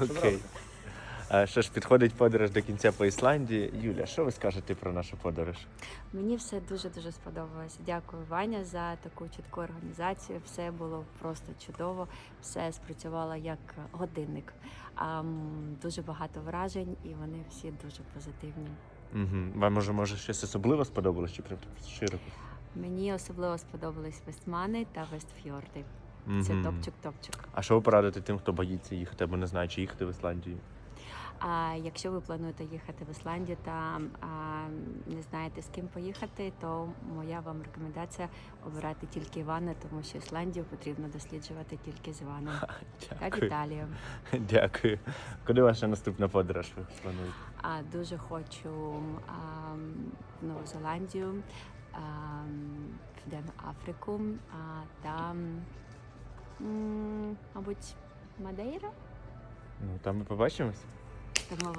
Окей. Що ж, підходить подорож до кінця по Ісландії. Юля, що ви скажете про нашу подорож? Мені все дуже дуже сподобалося. Дякую, Ваня, за таку чітку організацію. Все було просто чудово, все спрацювало як годинник. Дуже багато вражень, і вони всі дуже позитивні. Угу. Вам може, може щось особливо сподобалось чи прям широко? Мені особливо сподобались Вестмани та Вестфьорди. Це Мгм. топчик-топчик. А що ви порадите тим, хто боїться їхати або не знає, чи їхати в Ісландію? А якщо ви плануєте їхати в Ісландію та а, не знаєте з ким поїхати, то моя вам рекомендація обирати тільки Івана, тому що Ісландію потрібно досліджувати тільки з Іваном та Дякую. Італію. Дякую. Куди ваша наступна подорож ви плануєте? А дуже хочу а, в Нову Зеландію, а, Південну Африку а, та, мабуть, Мадейра. Ну, там ми побачимось. Тому